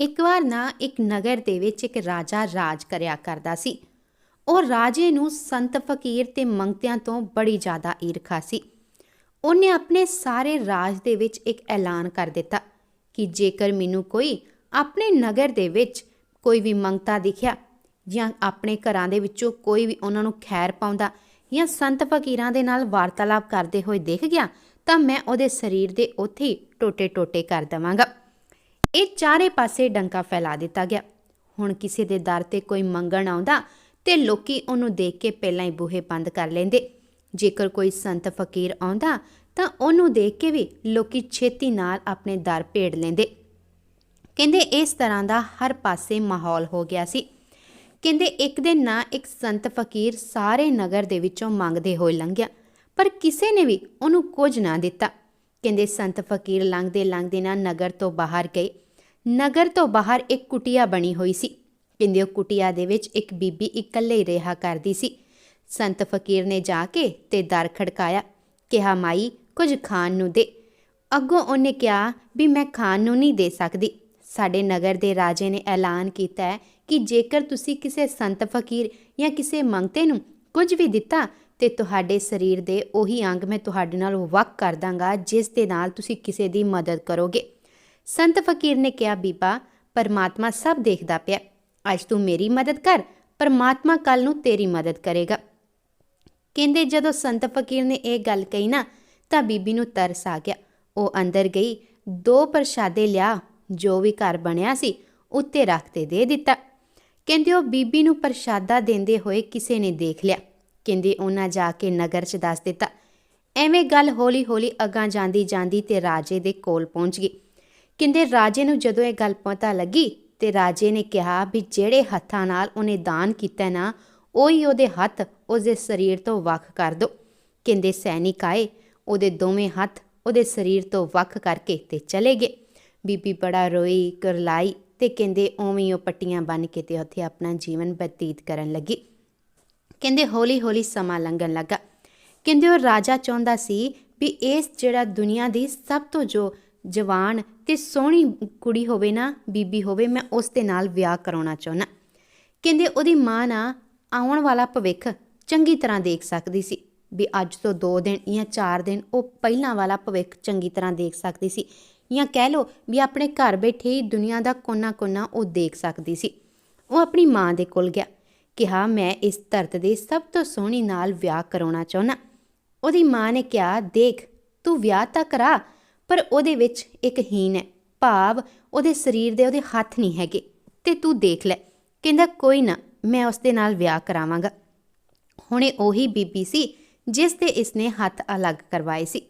ਇੱਕ ਵਾਰ ਨਾ ਇੱਕ ਨਗਰ ਦੇ ਵਿੱਚ ਇੱਕ ਰਾਜਾ ਰਾਜ ਕਰਿਆ ਕਰਦਾ ਸੀ। ਉਹ ਰਾਜੇ ਨੂੰ ਸੰਤ ਫਕੀਰ ਤੇ ਮੰਗਤਿਆਂ ਤੋਂ ਬੜੀ ਜ਼ਿਆਦਾ ਈਰਖਾ ਸੀ। ਉਹਨੇ ਆਪਣੇ ਸਾਰੇ ਰਾਜ ਦੇ ਵਿੱਚ ਇੱਕ ਐਲਾਨ ਕਰ ਦਿੱਤਾ ਕਿ ਜੇਕਰ ਮੈਨੂੰ ਕੋਈ ਆਪਣੇ ਨਗਰ ਦੇ ਵਿੱਚ ਕੋਈ ਵੀ ਮੰਗਤਾ ਦਿਖਿਆ ਜਾਂ ਆਪਣੇ ਘਰਾਂ ਦੇ ਵਿੱਚੋਂ ਕੋਈ ਵੀ ਉਹਨਾਂ ਨੂੰ ਖੈਰ ਪਾਉਂਦਾ ਜਾਂ ਸੰਤ ਫਕੀਰਾਂ ਦੇ ਨਾਲ ਵਾਰਤਾਲਾਪ ਕਰਦੇ ਹੋਏ ਦਿਖ ਗਿਆ ਤਾਂ ਮੈਂ ਉਹਦੇ ਸਰੀਰ ਦੇ ਉੱਥੇ ਹੀ ਟੋਟੇ-ਟੋਟੇ ਕਰ ਦੇਵਾਂਗਾ। ਇਹ ਚਾਰੇ ਪਾਸੇ ਡੰਕਾ ਫੈਲਾ ਦਿੱਤਾ ਗਿਆ। ਹੁਣ ਕਿਸੇ ਦੇ ਦਰ ਤੇ ਕੋਈ ਮੰਗਣ ਆਉਂਦਾ ਤੇ ਲੋਕੀ ਉਹਨੂੰ ਦੇਖ ਕੇ ਪਹਿਲਾਂ ਹੀ ਬੂਹੇ ਬੰਦ ਕਰ ਲੈਂਦੇ। ਜੇਕਰ ਕੋਈ ਸੰਤ ਫਕੀਰ ਆਉਂਦਾ ਤਾਂ ਉਹਨੂੰ ਦੇਖ ਕੇ ਵੀ ਲੋਕੀ ਛੇਤੀ ਨਾਲ ਆਪਣੇ ਦਰ ਭੇੜ ਲੈਂਦੇ। ਕਹਿੰਦੇ ਇਸ ਤਰ੍ਹਾਂ ਦਾ ਹਰ ਪਾਸੇ ਮਾਹੌਲ ਹੋ ਗਿਆ ਸੀ। ਕਹਿੰਦੇ ਇੱਕ ਦਿਨ ਨਾ ਇੱਕ ਸੰਤ ਫਕੀਰ ਸਾਰੇ ਨਗਰ ਦੇ ਵਿੱਚੋਂ ਮੰਗਦੇ ਹੋਏ ਲੰਘਿਆ, ਪਰ ਕਿਸੇ ਨੇ ਵੀ ਉਹਨੂੰ ਕੁਝ ਨਾ ਦਿੱਤਾ। ਕਹਿੰਦੇ ਸੰਤ ਫਕੀਰ ਲੰਘਦੇ ਲੰਘਦੇ ਨਾ ਨਗਰ ਤੋਂ ਬਾਹਰ ਗਏ। ਨਗਰ ਤੋਂ ਬਾਹਰ ਇੱਕ ਕੁਟੀਆ ਬਣੀ ਹੋਈ ਸੀ। ਕਹਿੰਦੇ ਉਹ ਕੁਟੀਆ ਦੇ ਵਿੱਚ ਇੱਕ ਬੀਬੀ ਇਕੱਲੇ ਹੀ ਰਿਹਾ ਕਰਦੀ ਸੀ। ਸੰਤ ਫਕੀਰ ਨੇ ਜਾ ਕੇ ਤੇ ਦਰ ਖੜਕਾਇਆ। ਕਿਹਾ, ਮਾਈ, ਕੁਝ ਖਾਣ ਨੂੰ ਦੇ। ਅੱਗੋਂ ਉਹਨੇ ਕਿਹਾ, ਵੀ ਮੈਂ ਖਾਣ ਨੂੰ ਨਹੀਂ ਦੇ ਸਕਦੀ। ਸਾਡੇ ਨਗਰ ਦੇ ਰਾਜੇ ਨੇ ਐਲਾਨ ਕੀਤਾ ਹੈ ਕਿ ਜੇਕਰ ਤੁਸੀਂ ਕਿਸੇ ਸੰਤ ਫਕੀਰ ਜਾਂ ਕਿਸੇ ਮੰਗਤੇ ਨੂੰ ਕੁਝ ਵੀ ਦਿੱਤਾ ਤੇ ਤੁਹਾਡੇ ਸਰੀਰ ਦੇ ਉਹੀ ਅੰਗ ਮੈਂ ਤੁਹਾਡੇ ਨਾਲ ਵੱਖ ਕਰ ਦਾਂਗਾ, ਜਿਸ ਦੇ ਨਾਲ ਤੁਸੀਂ ਕਿਸੇ ਦੀ ਮਦਦ ਕਰੋਗੇ। ਸੰਤ ਫਕੀਰ ਨੇ ਕਿਹਾ, ਬੀਬਾ, ਪਰਮਾਤਮਾ ਸਭ ਦੇਖਦਾ ਪਿਆ। ਅੱਜ ਤੂੰ ਮੇਰੀ ਮਦਦ ਕਰ, ਪਰਮਾਤਮਾ ਕੱਲ ਨੂੰ ਤੇਰੀ ਮਦਦ ਕਰੇਗਾ। ਕਹਿੰਦੇ ਜਦੋਂ ਸੰਤ ਫਕੀਰ ਨੇ ਇਹ ਗੱਲ ਕਹੀ ਨਾ, ਤਾਂ ਬੀਬੀ ਨੂੰ ਤਰਸ ਆ ਗਿਆ। ਉਹ ਅੰਦਰ ਗਈ, ਦੋ ਪ੍ਰਸ਼ਾਦੇ ਲਿਆ, ਜੋ ਵੀ ਘਰ ਬਣਿਆ ਸੀ, ਉੱਤੇ ਰੱਖ ਤੇ ਦੇ ਦਿੱਤਾ। ਕਹਿੰਦੇ ਉਹ ਬੀਬੀ ਨੂੰ ਪ੍ਰਸ਼ਾਦਾ ਦਿੰਦੇ ਹੋਏ ਕਿਸੇ ਨੇ ਦੇਖ ਲਿਆ। ਕਹਿੰਦੇ ਉਹਨਾਂ ਜਾ ਕੇ ਨਗਰ 'ਚ ਦੱਸ ਦਿੱਤਾ। ਐਵੇਂ ਗੱਲ ਹੌਲੀ-ਹੌਲੀ ਅਗਾਂ ਜਾਂਦੀ ਜਾਂਦੀ ਤੇ ਰਾਜੇ ਦੇ ਕੋਲ ਪਹੁੰਚ ਗਈ। ਕਹਿੰਦੇ ਰਾਜੇ ਨੂੰ ਜਦੋਂ ਇਹ ਗੱਲ ਪਤਾ ਲੱਗੀ ਤੇ ਰਾਜੇ ਨੇ ਕਿਹਾ ਵੀ ਜਿਹੜੇ ਹੱਥਾਂ ਨਾਲ ਉਹਨੇ ਦਾਨ ਕੀਤਾ ਨਾ, ਉਹੀ ਉਹਦੇ ਹੱਥ ਉਸਦੇ ਸਰੀਰ ਤੋਂ ਵੱਖ ਕਰ ਦੋ। ਕਹਿੰਦੇ ਸੈਨਿਕ ਆਏ, ਉਹਦੇ ਦੋਵੇਂ ਹੱਥ ਉਹਦੇ ਸਰੀਰ ਤੋਂ ਵੱਖ ਕਰਕੇ ਤੇ ਚਲੇ ਗਏ। ਬੀਬੀ ਬੜਾ ਰੋਈ, ਕਰਲਾਈ ਤੇ ਕਹਿੰਦੇ ਉਵੇਂ ਉਹ ਪੱਟੀਆਂ ਬੰਨ ਕੇ ਤੇ ਉੱਥੇ ਆਪਣਾ ਜੀਵਨ ਬਤੀਤ ਕਰਨ ਲੱਗੀ। ਕਹਿੰਦੇ ਹੌਲੀ-ਹੌਲੀ ਸਮਾਂ ਲੰਘਣ ਲੱਗਾ। ਕਹਿੰਦੇ ਉਹ ਰਾਜਾ ਚਾਹੁੰਦਾ ਸੀ ਵੀ ਇਸ ਜਿਹੜਾ ਦੁਨੀਆ ਦੀ ਸਭ ਤੋਂ ਜੋ ਜਵਾਨ ਤੇ ਸੋਹਣੀ ਕੁੜੀ ਹੋਵੇ ਨਾ, ਬੀਬੀ ਹੋਵੇ, ਮੈਂ ਉਸ ਦੇ ਨਾਲ ਵਿਆਹ ਕਰਾਉਣਾ ਚਾਹੁੰਦਾ। ਕਹਿੰਦੇ ਉਹਦੀ ਮਾਂ ਨਾ ਆਉਣ ਵਾਲਾ ਭਵਿੱਖ ਚੰਗੀ ਤਰ੍ਹਾਂ ਦੇਖ ਸਕਦੀ ਸੀ ਵੀ ਅੱਜ ਤੋਂ 2 ਦਿਨ ਜਾਂ 4 ਦਿਨ ਉਹ ਪਹਿਲਾਂ ਵਾਲਾ ਭਵਿੱਖ ਚੰਗੀ ਤਰ੍ਹਾਂ ਦੇਖ ਸਕਦੀ ਸੀ ਜਾਂ ਕਹਿ ਲਓ ਵੀ ਆਪਣੇ ਘਰ ਬੈਠੇ ਹੀ ਦੁਨੀਆ ਦਾ ਕੋਨਾ-ਕੋਨਾ ਉਹ ਦੇਖ ਸਕਦੀ ਸੀ। ਉਹ ਆਪਣੀ ਮਾਂ ਦੇ ਕੋਲ ਗਿਆ। ਕਿਹਾ, ਮੈਂ ਇਸ ਧਰਤ ਦੇ ਸਭ ਤੋਂ ਸੋਹਣੀ ਨਾਲ ਵਿਆਹ ਕਰਾਉਣਾ ਚਾਹੁੰਦਾ। ਉਹਦੀ ਮਾਂ ਨੇ ਕਿਹਾ, ਦੇਖ, ਤੂੰ ਵਿਆਹ ਤਾਂ ਕਰਾ, ਪਰ ਉਹਦੇ ਵਿੱਚ ਇੱਕ ਹੀਨ ਹੈ। ਭਾਵ ਉਹਦੇ ਸਰੀਰ ਦੇ ਉਹਦੇ ਹੱਥ ਨਹੀਂ ਹੈਗੇ। ਤੇ ਤੂੰ ਦੇਖ ਲੈ, ਕਹਿੰਦਾ, ਕੋਈ ਨਾ, ਮੈਂ ਉਸ ਦੇ ਨਾਲ ਵਿਆਹ ਕਰਾਵਾਂਗਾ। ਹੁਣੇ ਉਹੀ ਬੀਬੀ ਸੀ, ਜਿਸ ਦੇ ਇਸਨੇ ਹੱਥ ਅਲੱਗ ਕਰਵਾਏ ਸੀ।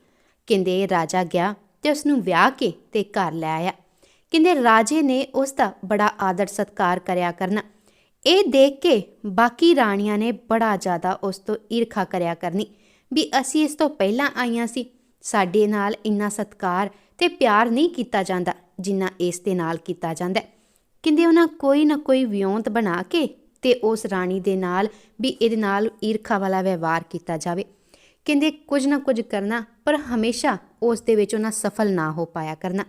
ਕਹਿੰਦੇ, ਰਾਜਾ ਗਿਆ ਤੇ ਉਸ ਨੂੰ ਵਿਆਹ ਕੇ ਤੇ ਘਰ ਲੈ ਆਇਆ। ਕਹਿੰਦੇ, ਰਾਜੇ ਨੇ ਉਸ ਦਾ ਬੜਾ ਆਦਰ ਸਤਕਾਰ ਕਰਿਆ ਕਰਨਾ। ਇਹ ਦੇਖ ਕੇ ਬਾਕੀ ਰਾਣੀਆਂ ਨੇ ਬੜਾ ਜ਼ਿਆਦਾ ਉਸ ਤੋਂ ਈਰਖਾ ਕਰਿਆ ਕਰਨੀ ਵੀ ਅਸੀਂ ਇਸ ਤੋਂ ਪਹਿਲਾਂ ਆਈਆਂ ਸੀ। ਸਾਡੇ ਨਾਲ ਇੰਨਾ ਸਤਕਾਰ ਤੇ ਪਿਆਰ ਨਹੀਂ ਕੀਤਾ ਜਾਂਦਾ ਜਿੰਨਾ ਇਸ ਦੇ ਨਾਲ ਕੀਤਾ ਜਾਂਦਾ। ਕਹਿੰਦੇ ਉਹਨਾਂ ਕੋਈ ਨਾ ਕੋਈ ਵਿਉਂਤ ਬਣਾ ਕੇ ਤੇ ਉਸ ਰਾਣੀ ਦੇ ਨਾਲ ਵੀ ਇਹਦੇ ਨਾਲ ਈਰਖਾ ਵਾਲਾ ਵਿਵਹਾਰ ਕੀਤਾ ਜਾਵੇ। ਕਹਿੰਦੇ ਕੁਝ ਨਾ ਕੁਝ ਕਰਨਾ ਪਰ ਹਮੇਸ਼ਾ ਉਸ ਦੇ ਵਿੱਚ ਉਹਨਾਂ ਸਫਲ ਨਾ ਹੋ ਪਾਇਆ ਕਰਨਾ।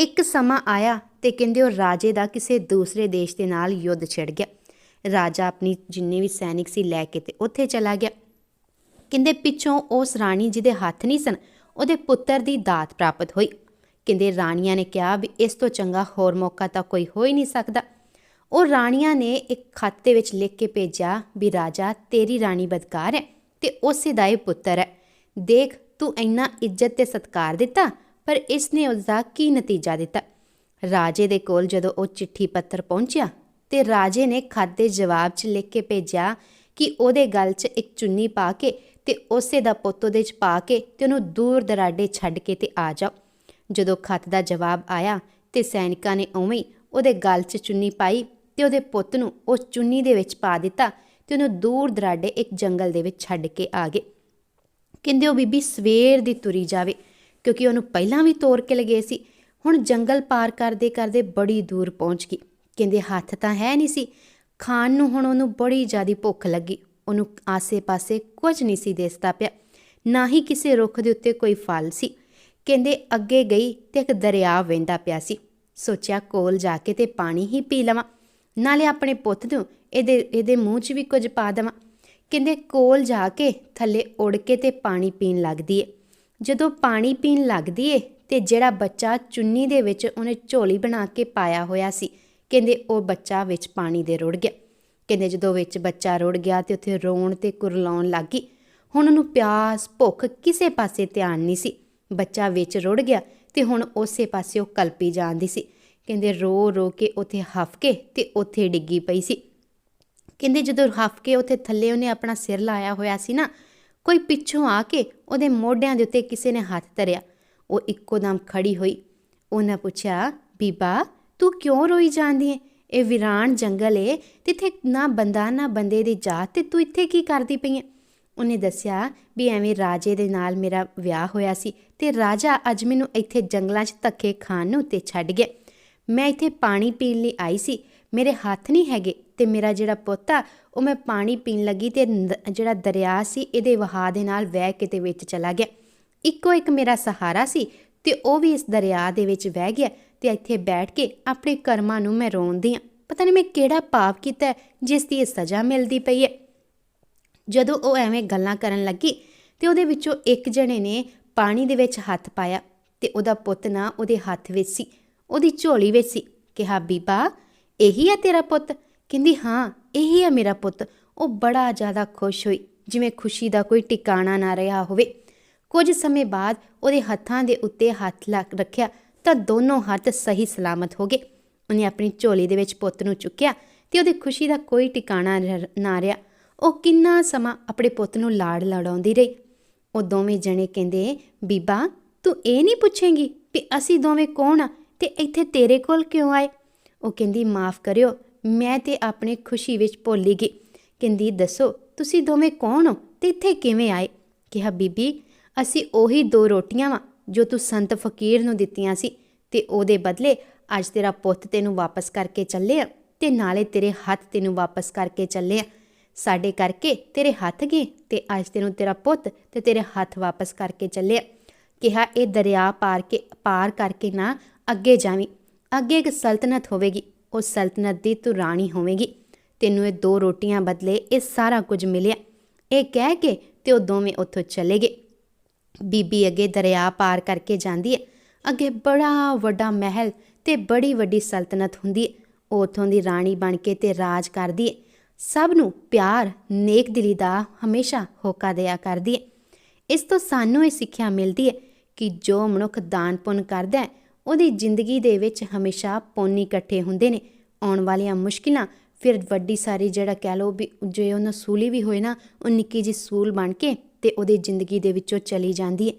ਇੱਕ ਸਮਾਂ ਆਇਆ ਤੇ ਕਹਿੰਦੇ ਉਹ ਰਾਜੇ ਦਾ ਕਿਸੇ ਦੂਸਰੇ ਦੇਸ਼ ਦੇ ਨਾਲ ਯੁੱਧ ਛਿੜ ਗਿਆ। ਰਾਜਾ ਆਪਣੀ ਜਿੰਨੇ ਵੀ ਸੈਨਿਕ ਸੀ ਲੈ ਕੇ ਤੇ ਉੱਥੇ ਚਲਾ ਗਿਆ। ਕਹਿੰਦੇ ਪਿੱਛੋਂ ਉਸ ਰਾਣੀ ਜਿਹਦੇ ਹੱਥ ਨਹੀਂ ਸਨ, ਉਹਦੇ ਪੁੱਤਰ ਦੀ ਦਾਤ ਪ੍ਰਾਪਤ ਹੋਈ। ਕਹਿੰਦੇ ਰਾਣੀਆਂ ਨੇ ਕਿਹਾ ਵੀ ਇਸ ਤੋਂ ਚੰਗਾ ਹੋਰ ਮੌਕਾ ਤਾਂ ਕੋਈ ਹੋ ਹੀ ਨਹੀਂ ਸਕਦਾ। ਉਹ ਰਾਣੀਆਂ ਨੇ ਇੱਕ ਖੱਤ ਦੇ ਵਿੱਚ ਲਿਖ ਕੇ ਭੇਜਿਆ ਵੀ ਰਾਜਾ, ਤੇਰੀ ਰਾਣੀ ਬਦਕਾਰ ਹੈ ਤੇ ਉਸੇ ਦਾ ਇਹ ਪੁੱਤਰ ਹੈ। ਦੇਖ, ਤੂੰ ਇੰਨਾ ਇੱਜ਼ਤ ਤੇ ਸਤਕਾਰ ਦਿੱਤਾ ਪਰ ਇਸ ਨੇ ਉਸ ਦਾ ਕੀ ਨਤੀਜਾ ਦਿੱਤਾ? ਰਾਜੇ ਦੇ ਕੋਲ ਜਦੋਂ ਉਹ ਚਿੱਠੀ ਪੱਤਰ ਪਹੁੰਚਿਆ ਤੇ ਰਾਜੇ ਨੇ ਖੱਤ ਦੇ ਜਵਾਬ 'ਚ ਲਿਖ ਕੇ ਭੇਜਿਆ ਕਿ ਉਹਦੇ ਗਲ 'ਚ ਇੱਕ ਚੁੰਨੀ ਪਾ ਕੇ ਤੇ ਉਸੇ ਦਾ ਪੁੱਤ ਉਹਦੇ 'ਚ ਪਾ ਕੇ ਤੇ ਉਹਨੂੰ ਦੂਰ ਦਰਾਡੇ ਛੱਡ ਕੇ ਤੇ ਆ ਜਾਓ। ਜਦੋਂ ਖੱਤ ਦਾ ਜਵਾਬ ਆਇਆ ਤੇ ਸੈਨਿਕਾਂ ਨੇ ਉਵੇਂ ਹੀ ਉਹਦੇ ਗਲ 'ਚ ਚੁੰਨੀ ਪਾਈ ਤੇ ਉਹਦੇ ਪੁੱਤ ਨੂੰ ਉਸ ਚੁੰਨੀ ਦੇ ਵਿੱਚ ਪਾ ਦਿੱਤਾ ਤੇ ਉਹਨੂੰ ਦੂਰ ਦਰਾਡੇ ਇੱਕ ਜੰਗਲ ਦੇ ਵਿੱਚ ਛੱਡ ਕੇ ਆ ਗਏ। ਕਹਿੰਦੇ ਉਹ ਬੀਬੀ ਸਵੇਰ ਦੀ ਤੁਰੀ ਜਾਵੇ। ਕਿਉਂਕਿ ਉਹਨੂੰ ਪਹਿਲਾਂ ਵੀ ਤੋੜ ਕੇ ਲਗੇ ਸੀ। ਹੁਣ ਜੰਗਲ ਪਾਰ ਕਰਦੇ ਕਰਦੇ ਬੜੀ ਦੂਰ ਪਹੁੰਚ ਗਈ। ਕਹਿੰਦੇ ਹੱਥ ਤਾਂ ਹੈ ਨਹੀਂ ਸੀ। ਖਾਣ ਨੂੰ ਹੁਣ ਉਹਨੂੰ ਬੜੀ ਜ਼ਿਆਦੀ ਭੁੱਖ ਲੱਗੀ। ਉਹਨੂੰ ਆਸੇ-ਪਾਸੇ ਕੁਝ ਨਹੀਂ ਸੀ ਦਿਸਦਾ ਪਿਆ। ਨਾ ਹੀ ਕਿਸੇ ਰੁੱਖ ਦੇ ਉੱਤੇ ਕੋਈ ਫਲ ਸੀ। ਕਹਿੰਦੇ ਅੱਗੇ ਗਈ ਤੇ ਇੱਕ ਦਰਿਆ ਵਹਿੰਦਾ ਪਿਆ ਸੀ। ਸੋਚਿਆ ਕੋਲ ਜਾ ਕੇ ਤੇ ਪਾਣੀ ਹੀ ਪੀ ਲਵਾਂ। ਨਾਲੇ ਆਪਣੇ ਪੁੱਤ ਨੂੰ ਇਹਦੇ ਇਹਦੇ ਮੂੰਹ 'ਚ ਵੀ ਕੁਝ ਪਾ ਦੇਵਾਂ। ਕਹਿੰਦੇ ਕੋਲ ਜਾ ਕੇ ਥੱਲੇ ਉੜ ਕੇ ਤੇ ਪਾਣੀ ਪੀਣ ਲੱਗਦੀ ਏ। ਜਦੋਂ ਪਾਣੀ ਪੀਣ ਲੱਗਦੀ ਏ ਤੇ ਜਿਹੜਾ ਬੱਚਾ ਚੁੰਨੀ ਦੇ ਵਿੱਚ ਉਹਨੇ ਝੋਲੀ ਬਣਾ ਕੇ ਪਾਇਆ ਹੋਇਆ ਸੀ, ਕਹਿੰਦੇ ਉਹ ਬੱਚਾ ਵਿੱਚ ਪਾਣੀ ਦੇ ਰੁੜ ਗਿਆ। ਕਹਿੰਦੇ ਜਦੋਂ ਵਿੱਚ ਬੱਚਾ ਰੁੜ ਗਿਆ ਤੇ ਉੱਥੇ ਰੋਣ ਤੇ ਕੁਰਲਾਉਣ ਲੱਗੀ ਹੁਣ ਉਹਨੂੰ ਪਿਆਸ, ਭੁੱਖ ਕਿਸੇ ਪਾਸੇ ਧਿਆਨ ਨਹੀਂ ਸੀ। ਬੱਚਾ ਵਿੱਚ ਰੁੜ ਗਿਆ ਤੇ ਹੁਣ ਉਸੇ ਪਾਸੇ ਉਹ ਕਲਪੀ ਜਾਂਦੀ ਸੀ। ਕਹਿੰਦੇ ਰੋ ਰੋ ਕੇ ਉੱਥੇ ਹਫ ਕੇ ਤੇ ਉੱਥੇ ਡਿੱਗੀ ਪਈ ਸੀ। ਕਹਿੰਦੇ ਜਦੋਂ ਹਫ ਕੇ ਉੱਥੇ ਥੱਲੇ ਉਹਨੇ ਆਪਣਾ ਸਿਰ ਲਾਇਆ ਹੋਇਆ ਸੀ ਨਾ ਕੋਈ ਪਿੱਛੋਂ ਆ ਕੇ ਉਹਦੇ ਮੋਢਿਆਂ ਦੇ ਉੱਤੇ ਕਿਸੇ ਨੇ ਹੱਥ ਧਰਿਆ। ਉਹ ਇੱਕੋ ਦਮ ਖੜੀ ਹੋਈ। ਉਹਨਾਂ ਪੁੱਛਿਆ, ਬੀਬਾ, ਤੂੰ ਕਿਉਂ ਰੋਈ ਜਾਂਦੀ ਹੈ ਇਹ ਵਿਰਾਨ ਜੰਗਲ ਏ, ਤਿੱਥੇ ਨਾ ਬੰਦਾ ਨਾ ਬੰਦੇ ਦੀ ਜਾਤ ਤੇ ਤੂੰ ਇੱਥੇ ਕੀ ਕਰਦੀ ਪਈ ਹੈ ਉਹਨੇ ਦੱਸਿਆ ਵੀ ਐਵੇਂ ਰਾਜੇ ਦੇ ਨਾਲ ਮੇਰਾ ਵਿਆਹ ਹੋਇਆ ਸੀ ਤੇ ਰਾਜਾ ਅੱਜ ਮੈਨੂੰ ਇੱਥੇ ਜੰਗਲਾਂ 'ਚ ਧੱਕੇ ਖਾਣ ਨੂੰ ਤੇ ਛੱਡ ਗਿਆ। ਮੈਂ ਇੱਥੇ ਪਾਣੀ ਪੀਣ ਲਈ ਆਈ ਸੀ। ਮੇਰੇ ਹੱਥ ਨਹੀਂ ਹੈਗੇ। ਤੇ ਮੇਰਾ ਜਿਹੜਾ ਪੁੱਤ ਆ, ਉਹ ਮੈਂ ਪਾਣੀ ਪੀਣ ਲੱਗੀ ਤੇ ਨ- ਜਿਹੜਾ ਦਰਿਆ ਸੀ, ਇਹਦੇ ਵਹਾਅ ਦੇ ਨਾਲ ਵਹਿ ਕੇ ਤੇ ਵਿੱਚ ਚਲਾ ਗਿਆ। ਇੱਕੋ ਇੱਕ ਮੇਰਾ ਸਹਾਰਾ ਸੀ ਤੇ ਉਹ ਵੀ ਇਸ ਦਰਿਆ ਦੇ ਵਿੱਚ ਵਹਿ ਗਿਆ ਤੇ ਇੱਥੇ ਬੈਠ ਕੇ ਆਪਣੇ ਕਰਮਾਂ ਨੂੰ ਮੈਂ ਰੋਂਦੀ ਆ। ਪਤਾ ਨਹੀਂ ਮੈਂ ਕਿਹੜਾ ਪਾਪ ਕੀਤਾ ਜਿਸ ਦੀ ਇਹ ਸਜ਼ਾ ਮਿਲਦੀ ਪਈ ਹੈ। ਜਦੋਂ ਉਹ ਐਵੇਂ ਗੱਲਾਂ ਕਰਨ ਲੱਗੀ ਤੇ ਉਹਦੇ ਵਿੱਚੋਂ ਇੱਕ ਜਣੇ ਨੇ ਪਾਣੀ ਦੇ ਵਿੱਚ ਹੱਥ ਪਾਇਆ ਤੇ ਉਹਦਾ ਪੁੱਤ ਨਾ ਉਹਦੇ ਹੱਥ ਵਿੱਚ ਸੀ, ਉਹਦੀ ਝੋਲੀ ਵਿੱਚ ਸੀ। ਕਿਹਾ, ਬੀਬਾ, ਇਹੀ ਹੈ ਤੇਰਾ ਪੁੱਤ? ਕਹਿੰਦੀ, ਹਾਂ, ਇਹੀ ਹੈ ਮੇਰਾ ਪੁੱਤ। ਉਹ ਬੜਾ ਜ਼ਿਆਦਾ ਖੁਸ਼ ਹੋਈ, ਜਿਵੇਂ ਖੁਸ਼ੀ ਦਾ ਕੋਈ ਟਿਕਾਣਾ ਨਾ ਰਿਹਾ ਹੋਵੇ। ਕੁਝ ਸਮੇਂ ਬਾਅਦ ਉਹਦੇ ਹੱਥਾਂ ਦੇ ਉੱਤੇ ਹੱਥ ਲੱਗ ਰੱਖਿਆ ਤਾਂ ਦੋਨੋਂ ਹੱਥ ਸਹੀ ਸਲਾਮਤ ਹੋ ਗਏ। ਉਹਨੇ ਆਪਣੀ ਝੋਲੀ ਦੇ ਵਿੱਚ ਪੁੱਤ ਨੂੰ ਚੁੱਕਿਆ ਤੇ ਉਹਦੀ ਖੁਸ਼ੀ ਦਾ ਕੋਈ ਟਿਕਾਣਾ ਰ- ਨਾ ਰਿਹਾ। ਉਹ ਕਿੰਨਾ ਸਮਾਂ ਆਪਣੇ ਪੁੱਤ ਨੂੰ ਲਾੜ ਲੜਾਉਂਦੀ ਰਹੀ। ਉਹ ਦੋਵੇਂ ਜਣੇ ਕਹਿੰਦੇ, ਬੀਬਾ, ਤੂੰ ਇਹ ਨਹੀਂ ਪੁੱਛੇਂਗੀ ਵੀ ਅਸੀਂ ਦੋਵੇਂ ਕੌਣ ਆ ਤੇ ਇੱਥੇ ਤੇਰੇ ਕੋਲ ਕਿਉਂ ਆਏ? ਉਹ ਕਹਿੰਦੀ, ਮਾਫ ਕਰਿਓ ਮੈਂ ਤੇ ਆਪਣੇ ਖੁਸ਼ੀ ਵਿੱਚ ਭੁੱਲ ਗਈ। ਕਹਿੰਦੀ, ਦੱਸੋ, ਤੁਸੀਂ ਦੋਵੇਂ ਕੌਣ ਹੋ ਤੇ ਇੱਥੇ ਕਿਵੇਂ ਆਏ? ਕਿਹਾ, ਬੀਬੀ, ਅਸੀਂ ਉਹੀ ਦੋ ਰੋਟੀਆਂ ਵਾਂ ਜੋ ਤੂੰ ਸੰਤ ਫਕੀਰ ਨੂੰ ਦਿੱਤੀਆਂ ਸੀ ਤੇ ਉਹਦੇ ਬਦਲੇ ਅੱਜ ਤੇਰਾ ਪੁੱਤ ਤੈਨੂੰ ਵਾਪਸ ਕਰਕੇ ਚੱਲੇ ਆ ਤੇ ਨਾਲੇ ਤੇਰੇ ਹੱਥ ਤੈਨੂੰ ਵਾਪਸ ਕਰਕੇ ਚੱਲੇ ਆ ਸਾਡੇ ਕਰਕੇ ਤੇਰੇ ਹੱਥ ਗਏ ਤੇ ਅੱਜ ਤੈਨੂੰ ਤੇਰਾ ਪੁੱਤ ਤੇ ਤੇਰੇ ਹੱਥ ਵਾਪਸ ਕਰਕੇ ਚੱਲੇ ਆ ਕਿਹਾ, ਇਹ ਦਰਿਆ ਪਾਰ ਕੇ, ਪਾਰ ਕਰਕੇ ਨਾ ਅੱਗੇ ਜਾਵੀਂ। ਅੱਗੇ ਇੱਕ ਸਲਤਨਤ ਹੋਵੇਗੀ। ਉਹ ਸਲਤਨਤ ਦੀ ਤੂੰ ਰਾਣੀ ਹੋਵੇਗੀ। ਤੈਨੂੰ ਇਹ ਦੋ ਰੋਟੀਆਂ ਬਦਲੇ ਇਹ ਸਾਰਾ ਕੁਝ ਮਿਲਿਆ। ਇਹ ਕਹਿ ਕੇ ਤੇ ਉਹ ਦੋਵੇਂ ਉੱਥੋਂ ਚਲੇ ਗਏ। ਬੀਬੀ ਅੱਗੇ ਦਰਿਆ ਪਾਰ ਕਰਕੇ ਜਾਂਦੀ ਹੈ। ਅੱਗੇ ਬੜਾ ਵੱਡਾ ਮਹਿਲ ਤੇ ਬੜੀ ਵੱਡੀ ਸਲਤਨਤ ਹੁੰਦੀ ਹੈ। ਉਹ ਉੱਥੋਂ ਦੀ ਰਾਣੀ ਬਣ ਕੇ ਤੇ ਰਾਜ ਕਰਦੀ ਹੈ। ਸਭ ਨੂੰ ਪਿਆਰ, ਨੇਕ ਦਿਲੀ ਦਾ ਹਮੇਸ਼ਾ ਹੋਕਾ ਦਿਆ ਕਰਦੀ ਹੈ। ਇਸ ਤੋਂ ਸਾਨੂੰ ਇਹ ਸਿੱਖਿਆ ਮਿਲਦੀ ਹੈ ਕਿ ਜੋ ਮਨੁੱਖ ਦਾਨ ਪੁੰਨ ਕਰਦਾ ਹੈ ਉਹਦੀ ਜ਼ਿੰਦਗੀ ਦੇ ਵਿੱਚ ਹਮੇਸ਼ਾ ਪੁੰਨ ਇਕੱਠੇ ਹੁੰਦੇ ਨੇ। ਆਉਣ ਵਾਲੀਆਂ ਮੁਸ਼ਕਿਲਾਂ, ਫਿਰ ਵੱਡੀ ਸਾਰੀ ਜਿਹੜਾ ਕਹਿ ਲਓ ਵੀ ਜੇ ਉਹਨਾਂ ਸੂਲੀ ਵੀ ਹੋਏ ਨਾ, ਉਹ ਨਿੱਕੀ ਜਿਹੀ ਸੂਲ ਬਣ ਕੇ ਤੇ ਉਹਦੀ ਜ਼ਿੰਦਗੀ ਦੇ ਵਿੱਚੋਂ ਚਲੀ ਜਾਂਦੀ ਹੈ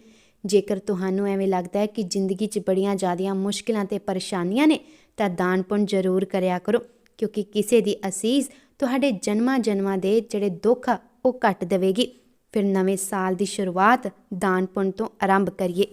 ਜੇਕਰ ਤੁਹਾਨੂੰ ਐਵੇਂ ਲੱਗਦਾ ਹੈ ਕਿ ਜ਼ਿੰਦਗੀ 'ਚ ਬੜੀਆਂ ਜ਼ਿਆਦੀਆਂ ਮੁਸ਼ਕਿਲਾਂ ਤੇ ਪਰੇਸ਼ਾਨੀਆਂ ਨੇ, ਤਾਂ ਦਾਨ ਪੁੰਨ ਜ਼ਰੂਰ ਕਰਿਆ ਕਰੋ, ਕਿਉਂਕਿ ਕਿਸੇ ਦੀ ਅਸੀਸ ਤੁਹਾਡੇ ਜਨਮਾਂ ਜਨਮਾਂ ਦੇ ਜਿਹੜੇ ਦੁੱਖ ਆ, ਉਹ ਕੱਟ ਦੇਵੇਗੀ। ਫਿਰ ਨਵੇਂ ਸਾਲ ਦੀ ਸ਼ੁਰੂਆਤ ਦਾਨ ਪੁੰਨ ਤੋਂ ਆਰੰਭ ਕਰੀਏ।